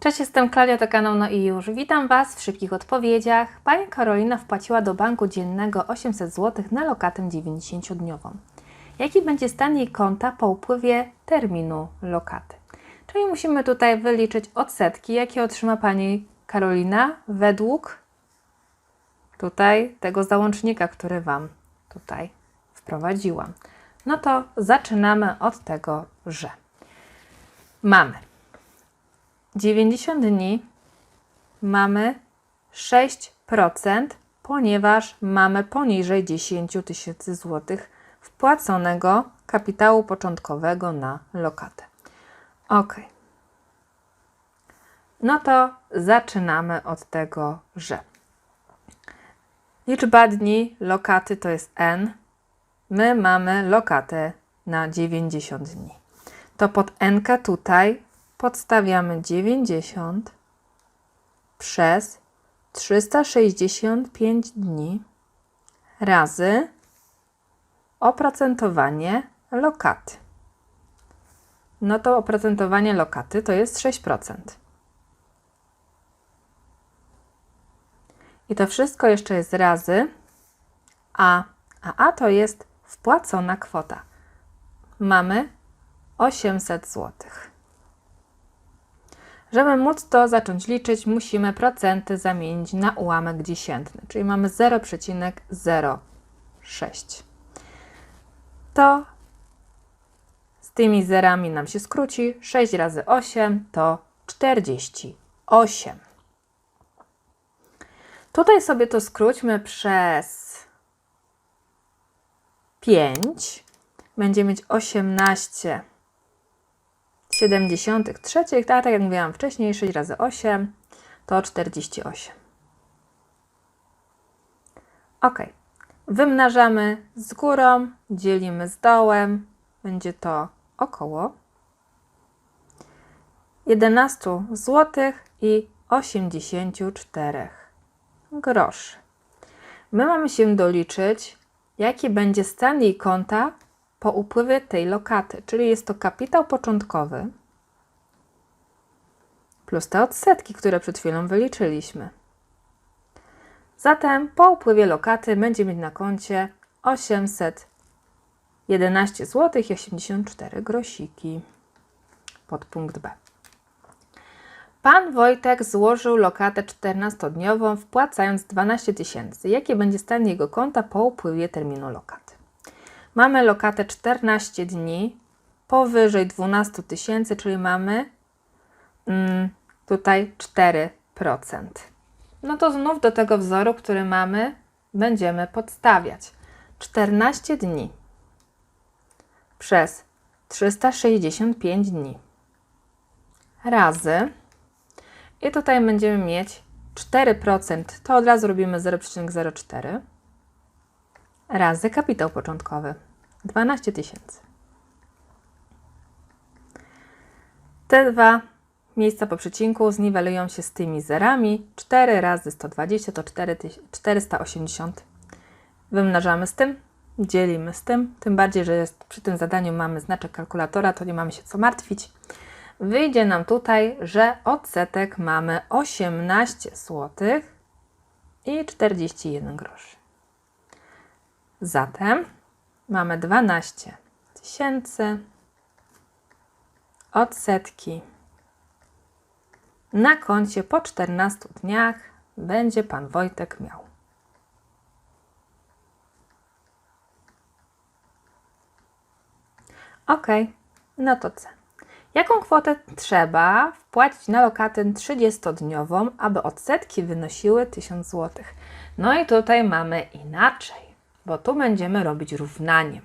Cześć, jestem Klaudia, to No i już. Witam Was w szybkich odpowiedziach. Pani Karolina wpłaciła do banku dziennego 800 zł na lokatę 90-dniową. Jaki będzie stan jej konta po upływie terminu lokaty? Czyli musimy tutaj wyliczyć odsetki, jakie otrzyma Pani Karolina według tutaj tego załącznika, który Wam tutaj wprowadziłam. No to zaczynamy od tego, że mamy 90 dni mamy 6%, ponieważ mamy poniżej 10 tysięcy złotych wpłaconego kapitału początkowego na lokatę. Ok. No to zaczynamy od tego, że liczba dni lokaty to jest n. My mamy lokatę na 90 dni. To pod n tutaj podstawiamy 90 przez 365 dni razy oprocentowanie lokaty. No to oprocentowanie lokaty to jest 6%. I to wszystko jeszcze jest razy A, a A to jest wpłacona kwota. Mamy 800 złotych. Żeby móc to zacząć liczyć, musimy procenty zamienić na ułamek dziesiętny, czyli mamy 0,06. To z tymi zerami nam się skróci. 6 razy 8 to 48. Tutaj sobie to skróćmy przez 5. Będzie mieć 18 73, tak, tak jak mówiłam wcześniej, 6 razy 8 to 48. Ok. Wymnażamy z górą, dzielimy z dołem, będzie to około 11 zł i 84 groszy. My mamy się doliczyć, jaki będzie stan jej konta po upływie tej lokaty, czyli jest to kapitał początkowy plus te odsetki, które przed chwilą wyliczyliśmy. Zatem po upływie lokaty będzie mieć na koncie 811 zł i 84 grosiki. Podpunkt B. Pan Wojtek złożył lokatę 14-dniową, wpłacając 12 tysięcy. Jaki będzie stan jego konta po upływie terminu lokaty? Mamy lokatę 14 dni powyżej 12 tysięcy, czyli mamy mm, tutaj 4%. No to znów do tego wzoru, który mamy, będziemy podstawiać. 14 dni przez 365 dni razy. I tutaj będziemy mieć 4%, to od razu robimy 0,04 razy kapitał początkowy 12 tysięcy. Te dwa miejsca po przecinku zniwelują się z tymi zerami. 4 razy 120 to 4, 480. Wymnażamy z tym, dzielimy z tym. Tym bardziej, że jest, przy tym zadaniu mamy znaczek kalkulatora, to nie mamy się co martwić. Wyjdzie nam tutaj, że odsetek mamy 18 zł i 41 groszy. Zatem mamy 12 tysięcy odsetki. Na koncie po 14 dniach będzie pan Wojtek miał. Ok, no to C. Jaką kwotę trzeba wpłacić na lokatę 30-dniową, aby odsetki wynosiły 1000 zł? No i tutaj mamy inaczej, bo tu będziemy robić równaniem.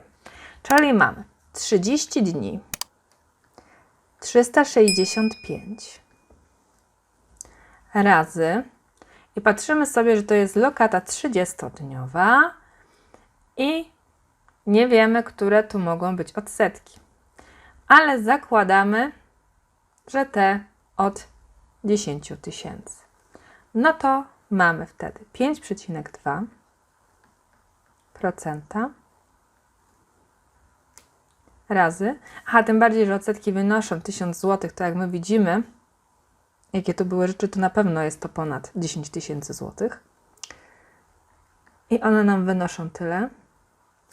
Czyli mamy 30 dni, 365 razy i patrzymy sobie, że to jest lokata 30-dniowa i nie wiemy, które tu mogą być odsetki. Ale zakładamy, że te od 10 tysięcy. No to mamy wtedy 5,2% razy, a tym bardziej, że odsetki wynoszą 1000 zł, to jak my widzimy, jakie to były rzeczy, to na pewno jest to ponad 10 tysięcy złotych. I one nam wynoszą tyle,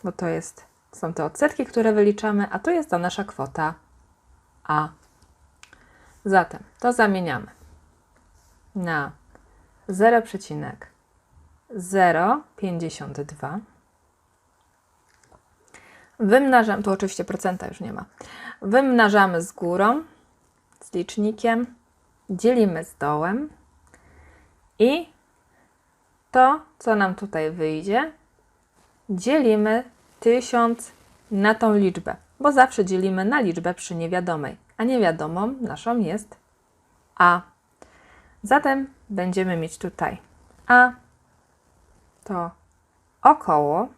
bo to jest, są te odsetki, które wyliczamy, a to jest ta nasza kwota A. Zatem to zamieniamy na 0,052. Wymnażam, tu oczywiście procenta już nie ma. Wymnażamy z górą, z licznikiem, dzielimy z dołem i to, co nam tutaj wyjdzie, dzielimy 1000 na tą liczbę, bo zawsze dzielimy na liczbę przy niewiadomej, a niewiadomą naszą jest A. Zatem będziemy mieć tutaj A to około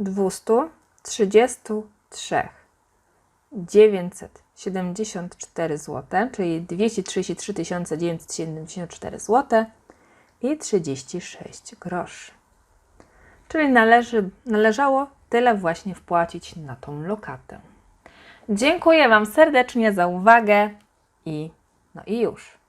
233 974 zł, czyli 233 974 zł i 36 groszy. Czyli należy, należało tyle właśnie wpłacić na tą lokatę. Dziękuję Wam serdecznie za uwagę i no i już.